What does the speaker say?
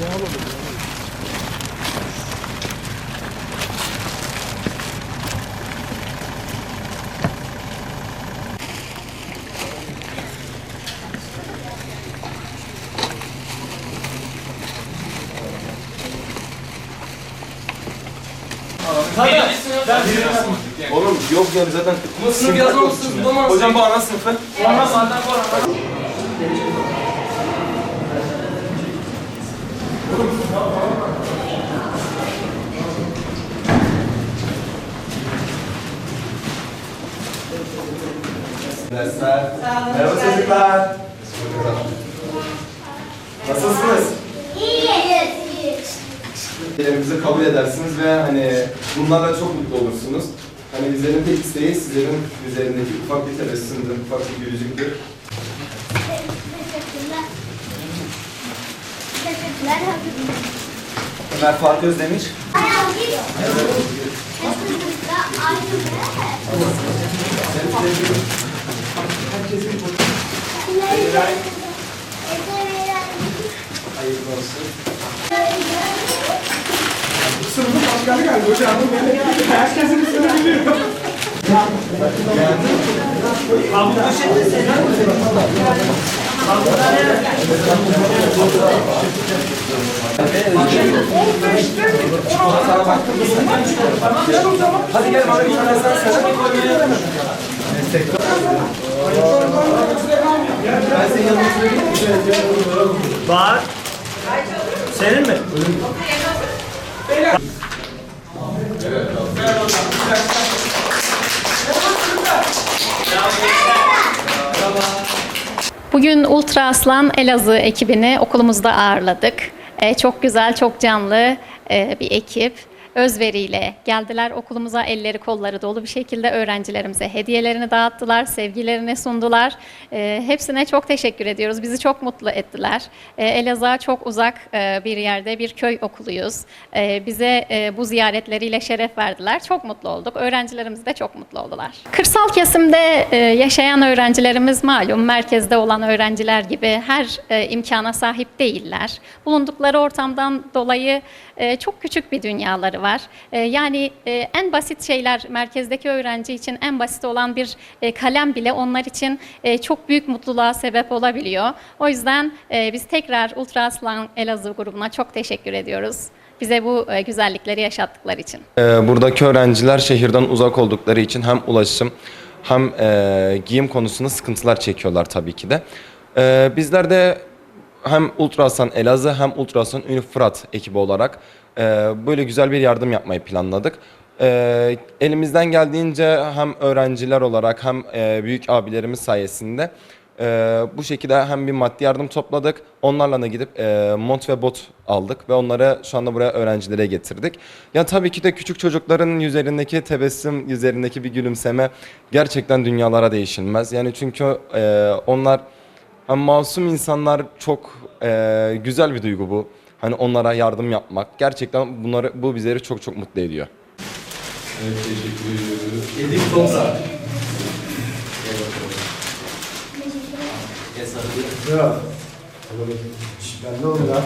Oğlum yok yani zaten Bu sınıf yazmamışsınız bulamazsınız. Hocam bu ana sınıfı. Ana zaten bu ana. Dersler. Merhaba çocuklar. Nasılsınız? Elimizi kabul edersiniz ve hani bunlarla çok mutlu olursunuz. Hani bizlerin tek isteği sizlerin üzerindeki ufak bir tebessümdür, ufak bir gülücüktür. Teşekkürler. Teşekkürler. Ömer geliyor. Kesinlikle Hayırlı olsun. Başkanı geldi hocam. Herkesin ismini biliyor. Hadi gel bana bir tane sen sana. Ben senin yanına söyleyeyim. Var. Senin mi? Bugün Ultra Aslan Elazığ ekibini okulumuzda ağırladık. Ee, çok güzel, çok canlı e, bir ekip. Özveriyle geldiler okulumuza elleri kolları dolu bir şekilde öğrencilerimize hediyelerini dağıttılar, sevgilerini sundular. Ee, hepsine çok teşekkür ediyoruz. Bizi çok mutlu ettiler. Ee, Elazığ'a çok uzak e, bir yerde bir köy okuluyuz. Ee, bize e, bu ziyaretleriyle şeref verdiler. Çok mutlu olduk. Öğrencilerimiz de çok mutlu oldular. Kırsal kesimde e, yaşayan öğrencilerimiz malum merkezde olan öğrenciler gibi her e, imkana sahip değiller. Bulundukları ortamdan dolayı e, çok küçük bir dünyaları var. E, yani e, en basit şeyler merkezdeki öğrenci için en basit olan bir e, kalem bile onlar için e, çok büyük mutluluğa sebep olabiliyor. O yüzden biz tekrar Ultra Aslan Elazığ grubuna çok teşekkür ediyoruz. Bize bu güzellikleri yaşattıkları için. Ee, buradaki öğrenciler şehirden uzak oldukları için hem ulaşım hem giyim konusunda sıkıntılar çekiyorlar tabii ki de. Ee, bizler de hem Ultrasan Elazığ hem Ultrasan Ünlü Fırat ekibi olarak e, böyle güzel bir yardım yapmayı planladık. Ee, elimizden geldiğince hem öğrenciler olarak hem e, büyük abilerimiz sayesinde ee, bu şekilde hem bir maddi yardım topladık. Onlarla da gidip e, mont ve bot aldık ve onları şu anda buraya öğrencilere getirdik. Ya tabii ki de küçük çocukların yüzlerindeki tebessüm, yüzlerindeki bir gülümseme gerçekten dünyalara değişilmez. Yani çünkü e, onlar hem masum insanlar çok e, güzel bir duygu bu. Hani onlara yardım yapmak gerçekten bunları bu bizleri çok çok mutlu ediyor. Evet teşekkür ediyoruz. Edip Tomsa. Ya. Ben ne oldu ya?